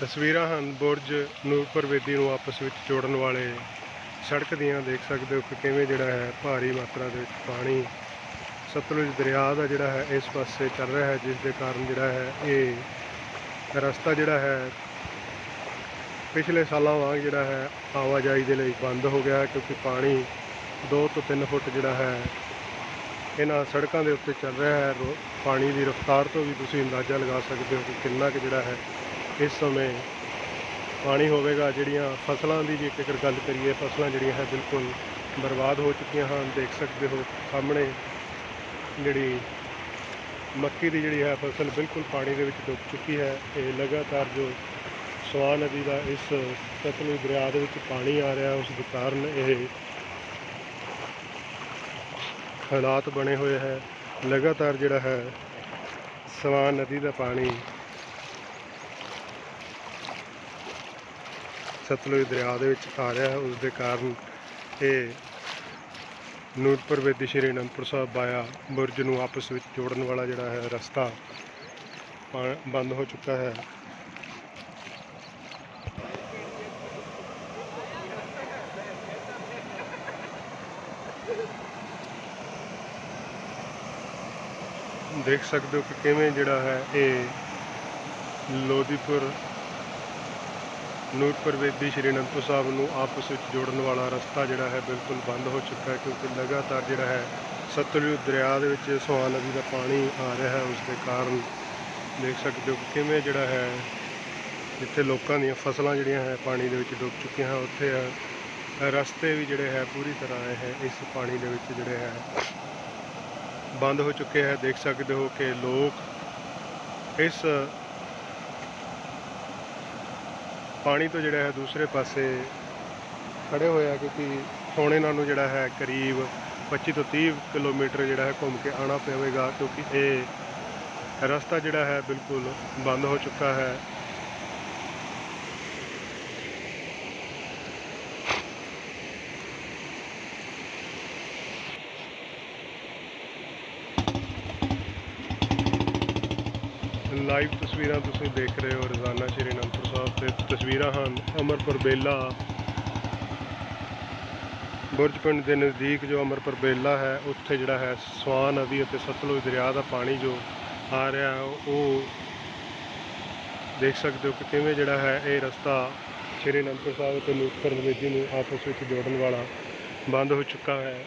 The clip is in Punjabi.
ਤਸਵੀਰਾਂ ਹਨ ਬੁਰਜ ਨੂਰਪੁਰ ਬੇਦੀ ਨੂੰ ਆਪਸ ਵਿੱਚ ਜੋੜਨ ਵਾਲੇ ਸੜਕ ਦੀਆਂ। ਦੇਖ ਸਕਦੇ ਹੋ ਕਿ ਕਿਵੇਂ ਜਿਹੜਾ ਹੈ ਭਾਰੀ ਮਾਤਰਾ ਦੇ ਵਿੱਚ ਪਾਣੀ ਸਤਲੁਜ ਦਰਿਆ ਦਾ ਜਿਹੜਾ ਹੈ ਇਸ ਪਾਸੇ ਚੱਲ ਰਿਹਾ ਹੈ, ਜਿਸ ਦੇ ਕਾਰਨ ਜਿਹੜਾ ਹੈ ਇਹ ਰਸਤਾ ਜਿਹੜਾ ਹੈ ਪਿਛਲੇ ਸਾਲਾਂ ਵਾਂਗ ਜਿਹੜਾ ਹੈ ਆਵਾਜਾਈ ਦੇ ਲਈ ਬੰਦ ਹੋ ਗਿਆ ਹੈ, ਕਿਉਂਕਿ ਪਾਣੀ 2 ਤੋਂ 3 ਫੁੱਟ ਜਿਹੜਾ ਹੈ ਇਹਨਾਂ ਸੜਕਾਂ ਦੇ ਉੱਤੇ ਚੱਲ ਰਿਹਾ ਹੈ। ਰੋ- ਪਾਣੀ ਦੀ ਰਫ਼ਤਾਰ ਤੋਂ ਵੀ ਤੁਸੀਂ ਅੰਦਾਜ਼ਾ ਲਗਾ ਸਕਦੇ ਹੋ ਕਿ ਕਿੰਨਾ ਕੁ ਜਿਹੜਾ ਹੈ ਇਸ ਸਮੇਂ ਪਾਣੀ ਹੋਵੇਗਾ, ਜਿਹੜੀਆਂ ਫਸਲਾਂ ਦੀ ਵੀ ਜੇਕਰ ਗੱਲ ਕਰੀਏ, ਫਸਲਾਂ ਜਿਹੜੀਆਂ ਹੈ ਬਿਲਕੁਲ ਬਰਬਾਦ ਹੋ ਚੁੱਕੀਆਂ ਹਨ। ਦੇਖ ਸਕਦੇ ਹੋ ਸਾਹਮਣੇ ਜਿਹੜੀ ਮੱਕੀ ਦੀ ਜਿਹੜੀ ਹੈ ਫਸਲ ਬਿਲਕੁਲ ਪਾਣੀ ਦੇ ਵਿੱਚ ਡੁੱਬ ਚੁੱਕੀ ਹੈ। ਇਹ ਲਗਾਤਾਰ ਜੋ ਸਵਾ ਨਦੀ ਦਾ ਇਸ ਸਤਲੁਜ ਦਰਿਆ ਦੇ ਵਿੱਚ ਪਾਣੀ ਆ ਰਿਹਾ, ਉਸ ਦੇ ਕਾਰਨ ਇਹ ਹਾਲਾਤ ਬਣੇ ਹੋਏ ਹੈ। ਲਗਾਤਾਰ ਜਿਹੜਾ ਹੈ ਸਵਾ ਨਦੀ ਦਾ ਪਾਣੀ ਸਤਲੁਜ ਦਰਿਆ ਦੇ ਵਿੱਚ ਆ ਰਿਹਾ ਹੈ ਉਸ ਦੇ ਕਾਰਨ ਇਹ ਨੂਰਪੁਰ ਵੇਦੀ ਸ਼੍ਰੀ ਅਨੰਦਪੁਰ ਸਾਹਿਬ ਬਾਇਆ ਬੁਰਜ ਨੂੰ ਆਪਸ ਵਿੱਚ ਜੋੜਨ ਵਾਲਾ ਜਿਹੜਾ ਹੈ ਰਸਤਾ ਪਾ- ਬੰਦ ਹੋ ਚੁੱਕਾ ਹੈ। ਦੇਖ ਸਕਦੇ ਹੋ ਕਿ ਕਿਵੇਂ ਜਿਹੜਾ ਹੈ ਇਹ ਲੋਧੀਪੁਰ ਨੂਰਪੁਰ ਵੇਦੀ ਸ਼੍ਰੀ ਅਨੰਦਪੁਰ ਸਾਹਿਬ ਨੂੰ ਆਪਸ ਵਿੱਚ ਜੋੜਨ ਵਾਲਾ ਰਸਤਾ ਜਿਹੜਾ ਹੈ ਬਿਲਕੁਲ ਬੰਦ ਹੋ ਚੁੱਕਾ ਹੈ ਕਿਉਂਕਿ ਲਗਾਤਾਰ ਜਿਹੜਾ ਹੈ ਸਤਲੁਜ ਦਰਿਆ ਦੇ ਵਿੱਚ ਸੋਹਾਨ ਨਦੀ ਦਾ ਪਾਣੀ ਆ ਰਿਹਾ ਹੈ, ਉਸ ਦੇ ਕਾਰਨ ਦੇਖ ਸਕਦੇ ਹੋ ਕਿ ਕਿਵੇਂ ਜਿਹੜਾ ਹੈ ਜਿੱਥੇ ਲੋਕਾਂ ਦੀਆਂ ਫਸਲਾਂ ਜਿਹੜੀਆਂ ਹੈ ਪਾਣੀ ਦੇ ਵਿੱਚ ਡੁੱਬ ਚੁੱਕੀਆਂ ਹਨ। ਉੱਥੇ ਰਸਤੇ ਵੀ ਜਿਹੜੇ ਹੈ ਪੂਰੀ ਤਰ੍ਹਾਂ ਇਹ ਇਸ ਪਾਣੀ ਦੇ ਵਿੱਚ ਜਿਹੜੇ ਹੈ ਬੰਦ ਹੋ ਚੁੱਕੇ ਹੈ। ਦੇਖ ਸਕਦੇ ਹੋ ਕਿ ਲੋਕ ਇਸ ਪਾਣੀ ਤੋਂ ਜਿਹੜਾ ਹੈ ਦੂਸਰੇ ਪਾਸੇ ਖੜੇ ਹੋਏ ਆ ਕਿਉਂਕਿ ਹੁਣ ਇਹਨਾਂ ਨੂੰ ਜਿਹੜਾ ਹੈ ਕਰੀਬ 25 ਤੋਂ 30 ਕਿਲੋਮੀਟਰ ਜਿਹੜਾ ਹੈ ਘੁੰਮ ਕੇ ਆਉਣਾ ਪਵੇਗਾ ਕਿਉਂਕਿ ਇਹ ਰਸਤਾ ਜਿਹੜਾ ਹੈ ਬਿਲਕੁਲ ਬੰਦ ਹੋ ਚੁੱਕਾ ਹੈ। ਲਾਈਵ ਤਸਵੀਰਾਂ ਤੁਸੀਂ ਦੇਖ ਰਹੇ ਹੋ ਰੋਜ਼ਾਨਾ ਸ਼੍ਰੀ ਅਨੰਦਪੁਰ ਸਾਹਿਬ ਤੇ ਤਸਵੀਰਾਂ ਹਨ। ਅਮਰਪੁਰ ਬੇਲਾ। ਬੁਰਜ ਪਿੰਡ ਦੇ ਨਜ਼ਦੀਕ ਜੋ ਅਮਰਪੁਰ ਬੇਲਾ ਹੈ, ਉੱਥੇ ਜਿਹੜਾ ਹੈ ਸਵਾਨ ਨਦੀ ਅਤੇ ਸਤਲੁਜ ਦਰਿਆ ਦਾ ਪਾਣੀ ਜੋ ਆ ਰਿਹਾ ਉਹ ਦੇਖ ਸਕਦੇ ਹੋ ਕਿ ਕਿਵੇਂ ਜਿਹੜਾ ਹੈ ਇਹ ਰਸਤਾ ਸ਼੍ਰੀ ਅਨੰਦਪੁਰ ਸਾਹਿਬ ਅਤੇ ਨੂਰਪੁਰ ਨਵੇਦੀ ਨੂੰ ਆਪਸ ਵਿੱਚ ਜੋੜਨ ਵਾਲਾ ਬੰਦ ਹੋ ਚੁੱਕਾ ਹੈ।